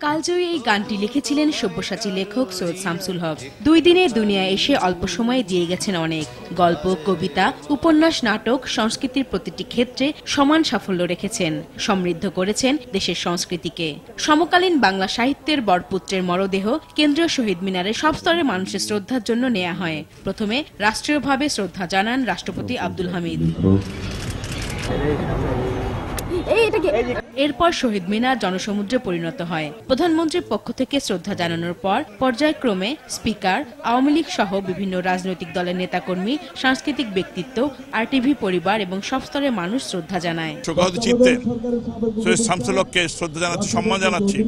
কালজয়ী এই গানটি লিখেছিলেন সব্যসাচী লেখক সৈয়দ শামসুল হক। দুই দিনে দুনিয়ায় এসে অল্প সময়ে দিয়ে গেছেন অনেক। গল্প, কবিতা, উপন্যাস, নাটক, সংস্কৃতির প্রতিটি ক্ষেত্রে সমান সাফল্য রেখেছেন। সমৃদ্ধ করেছেন দেশের সংস্কৃতিকে। সমকালীন বাংলা সাহিত্যের বরপুত্রের মরদেহ কেন্দ্রীয় শহীদ মিনারে সব স্তরের মানুষের শ্রদ্ধার জন্য নেওয়া হয়। প্রথমে রাষ্ট্রীয়ভাবে শ্রদ্ধা জানান রাষ্ট্রপতি আব্দুল হামিদ। এরপর শহীদ মিনার জনসমুদ্রে পরিণত হয়। প্রধানমন্ত্রীর পক্ষ থেকে শ্রদ্ধা জানানোর পর পর্যায়ক্রমে স্পিকার আওয়ামী লীগ সহ বিভিন্ন রাজনৈতিক দলের নেতাকর্মী সাংস্কৃতিক ব্যক্তিত্ব আরটিভি পরিবার এবং সব স্তরের মানুষ শ্রদ্ধা জানায়। শোকাহত চিত্তে সৈয়দ শামসুল হককে শ্রদ্ধা জানাচ্ছি সম্মান জানাচ্ছি।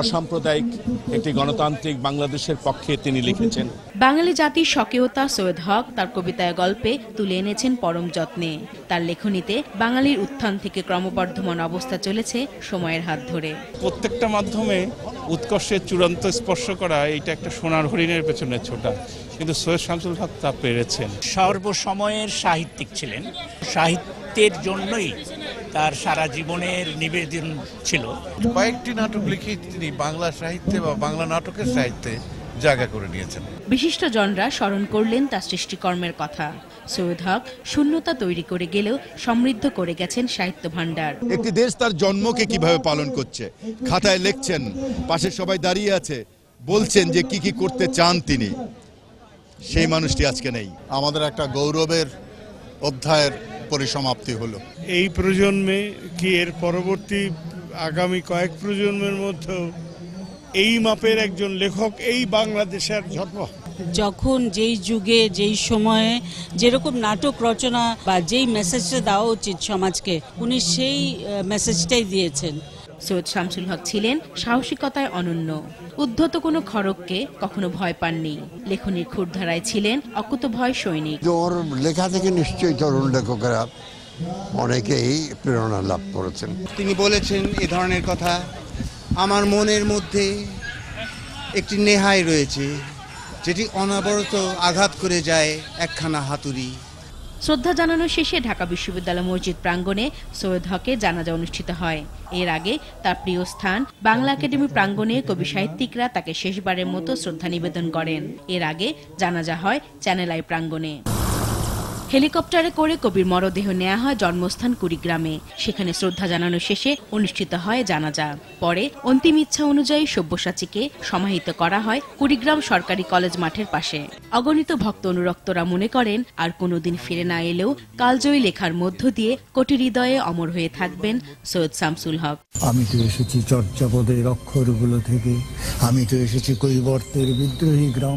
অসাম্প্রদায়িক একটি গণতান্ত্রিক বাংলাদেশের পক্ষে তিনি লিখেছেন বাঙালি জাতির স্বকীয়তা সৈয়দ হক তার কবিতায় গল্পে তুলে এনেছেন পরম যত্নে। তার লেখনীতে বাঙালির উত্থান থেকে ক্রমবর্ধমান অবস্থা চলেছে সময়ের হাত ধরে। প্রত্যেকটা মাধ্যমে উৎকর্ষের চূড়ান্ত স্পর্শ করা এটা একটা সোনার হরিণের পেছনে ছোটা। কিন্তু সৈয়দ শামসুল হক তা পেরেছেন। সর্বসময়ের সাহিত্যিক ছিলেন। সাহিত্যের জন্যই তার সারা জীবনের নিবেদন ছিল। কয়েকটি নাটক লিখে তিনি বাংলা সাহিত্যে বা বাংলা নাটকের সাহিত্যে জায়গা করে নিয়েছেন। বিশিষ্ট জনরা স্মরণ করলেন তার সৃষ্টিকর্মের কথা। সৈয়দ হক শূন্যতা তৈরি করে গেলেও সমৃদ্ধ করে গেছেন সাহিত্য ভাণ্ডার। একটি দেশ তার জন্মকে কীভাবে পালন করছে খাতায় লিখছেন পাশে সবাই দাঁড়িয়ে আছে বলছেন যে কি কি করতে চান তিনি। সেই মানুষটি আজকে নেই। আমাদের একটা গৌরবের অধ্যায়ের পরিসমাপ্তি হলো। এই প্রজন্মে কি এর পরবর্তী আগামী কয়েক প্রজন্মের মধ্যেও এই মাপের একজন লেখক এই বাংলাদেশের জন্ম। যখন যেই যুগে যেই সময়ে যেরকম নাটক রচনা বা যেই মেসেজটা দেওয়া উচিত সমাজকে উনি সেই মেসেজটাই দিয়েছেন। সৈয়দ শামসুল হক ছিলেন সাহসিকতায় অনন্য। উদ্ধত কোনো খড়গকে কখনো ভয় পাননি। লেখনীর ক্ষুরধারায় ছিলেন অকুত ভয় সৈনিক। ওর লেখা থেকে নিশ্চয়ই তরুণ লেখকেরা অনেকেই প্রেরণা লাভ করেছেন। তিনি বলেছেন এ ধরনের কথা আমার মনের মধ্যে একটি নেহাই রয়েছে, যেটি অনবরত আঘাত করে যায় একখানা হাতুড়ি। শ্রদ্ধা জানানো শেষে ঢাকা বিশ্ববিদ্যালয় মসজিদ প্রাঙ্গণে সৈয়দ হকে জানাজা অনুষ্ঠিত হয়। এর আগে তার প্রিয় স্থান বাংলা একাডেমি প্রাঙ্গণে কবি সাহিত্যিকরা তাকে শেষবারের মতো শ্রদ্ধা নিবেদন করেন। এর আগে জানাজা হয় চ্যানেল আই প্রাঙ্গণে। হেলিকপ্টারে করে কবির মরদেহ নেওয়া হয় জন্মস্থান কুড়িগ্রামে। সেখানে শ্রদ্ধা জানানো শেষে অনুষ্ঠিত হয় জানাজা। পরে অন্তিম ইচ্ছা অনুযায়ী সব্যসাচীকে সমাহিত করা হয় কুড়িগ্রাম সরকারি কলেজ মাঠের পাশে। অগণিত ভক্ত অনুরক্তরা মনে করেন, আর কোনোদিন ফিরে না এলেও কালজয়ী লেখার মধ্য দিয়ে কোটি হৃদয়ে অমর হয়ে থাকবেন সৈয়দ শামসুল হক। আমি তো এসেছি চর্যাপদের অক্ষরগুলো থেকে। আমি তো এসেছি কৈবর্তের বিদ্রোহী গ্রাম